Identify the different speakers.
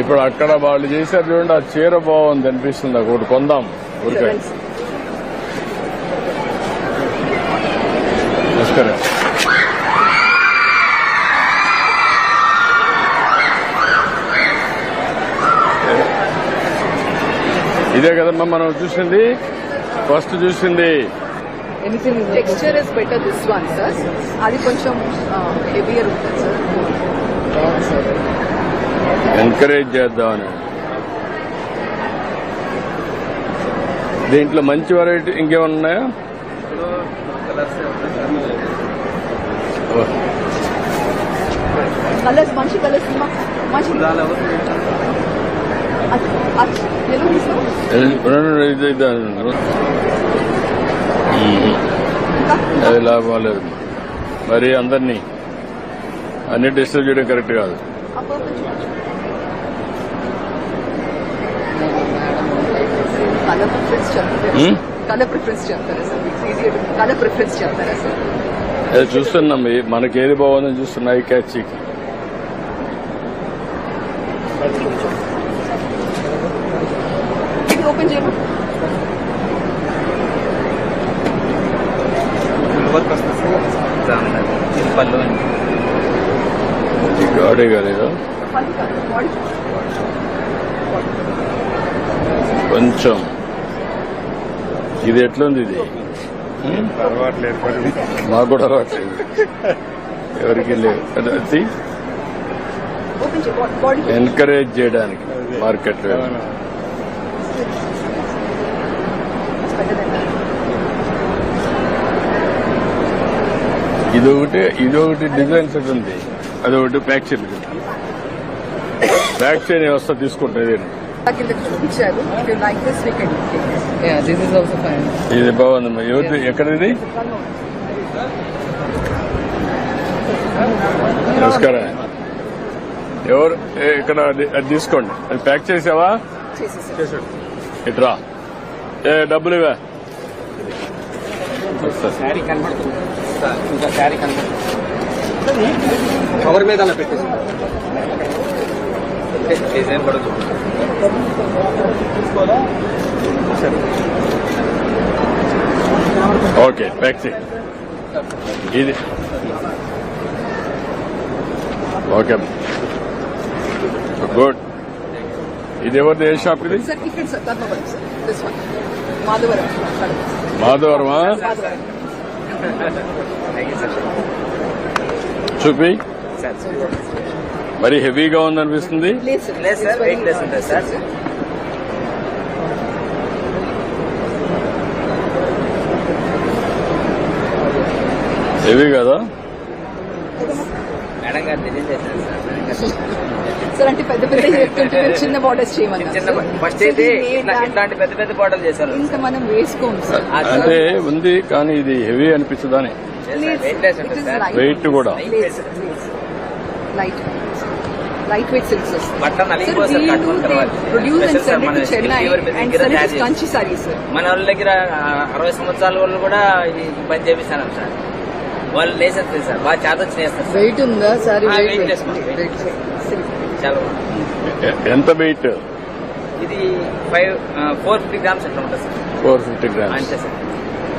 Speaker 1: ఇప్పుడు అక్కడ వాళ్ళు చేశారు చూడండి ఆ చీర బాగుంది అనిపిస్తుంది నాకు ఒకటి కొందాం ఊరికే. నమస్కారం. ఇదే కదమ్మా మనం చూసింది? ఫస్ట్ చూసింది.
Speaker 2: Texture is better this one sir అది కొంచెం హెవియర్ ఉంటుంది సార్
Speaker 1: ఎంకరేజ్ చేద్దామని దీంట్లో మంచి వెరైటీ ఇంకేమన్నా ఉన్నాయా ఓ,
Speaker 2: కలర్స్ మంచి కలర్స్ మంచి తెలుగు తీసుకో.
Speaker 1: ఇది- రెండు- ఇది- ఇది- ఉమ్. అది. లాభం లేదు. మరి అందరినీ అన్ని డిస్టర్బ్ చేయడం కరెక్ట్ కాదు. చూస్తున్నాం. ఈ- మనకి ఏది బాగుందని చూస్తున్నాయి క్యాచ్
Speaker 2: ఇది ఓపెన్ చేయమా?
Speaker 1: గాడే కాలేదా. కొంచెం. ఇది ఎట్లుంది ఇది? మాకు కూడా రావట్లేదు ఎవరికి లేవు అది ఎంకరేజ్ చేయడానికి మార్కెట్. ఇది ఒకటి ఇది ఒకటి డిజైన్ సెట్ ఉంది. అది ఒకటి ప్యాక్ చేయండి ప్యాక్ చేయని వ్యవస్థ తీసుకుంటుంది. ఇది బాగుందమ్మా ఎవరి ఎక్కడిది? నమస్కారం. ఎవరు? ఏ, ఇక్కడ అది తీసుకోండి. అది ప్యాక్ చేసావా? ఇట్రా. ఏ డబ్బులు ఇవా
Speaker 3: కవర్ మీద పెట్టేసి డిజైన్ పడదు
Speaker 1: ఓకే చేయి ఇది ఓకే గుడ్ ఇది? ఎవరిది ఏ షాప్ ఇది మాధవరమా చూపి మరి హెవీగా ఉందనిపిస్తుంది. హెవీ కదా?
Speaker 3: సార్.
Speaker 2: అంటే పెద్ద పెద్ద చెప్తుంటే మీరు చిన్న బార్డర్స్ చేయమన్నారు.
Speaker 3: చిన్న
Speaker 2: సార్.
Speaker 3: ఫస్ట్
Speaker 2: సో
Speaker 3: అయితే
Speaker 2: దీన్ని
Speaker 3: ఇట్లా-
Speaker 2: దాన్ని
Speaker 3: ఇట్లాంటి పెద్ద పెద్ద బాటలు చేశారు.
Speaker 2: ఇంకా మనం వేసుకోము సార్.
Speaker 1: అంటే ఉంది కానీ ఇది హెవీ అనిపించదని
Speaker 3: వెయిట్
Speaker 1: కూడా.
Speaker 2: Light light weight silks produce and send
Speaker 3: మన
Speaker 2: టు చెన్నై అండ్ సెండ్
Speaker 3: చేసి-
Speaker 2: కంచి సారీ సార్
Speaker 3: మన వాళ్ళ దగ్గర అరవై సంవత్సరాల వాళ్ళు కూడా ఈ పని చేపిస్తాను సార్. వాళ్ళు లేసేస్తారు సార్. బాగా చేతొచ్చి నేస్తారు సార్.
Speaker 4: వెయిట్ ఉందా? సారీ.
Speaker 3: చాలా
Speaker 1: ఎంత వెయిట్
Speaker 3: ఇది ఫైవ్ ఫోర్ ఫిఫ్టీ గ్రామ్స్ ఎట్లా ఉంటుంది సార్?
Speaker 1: ఫోర్ ఫిఫ్టీ గ్రామ్స్
Speaker 3: అంతే సార్.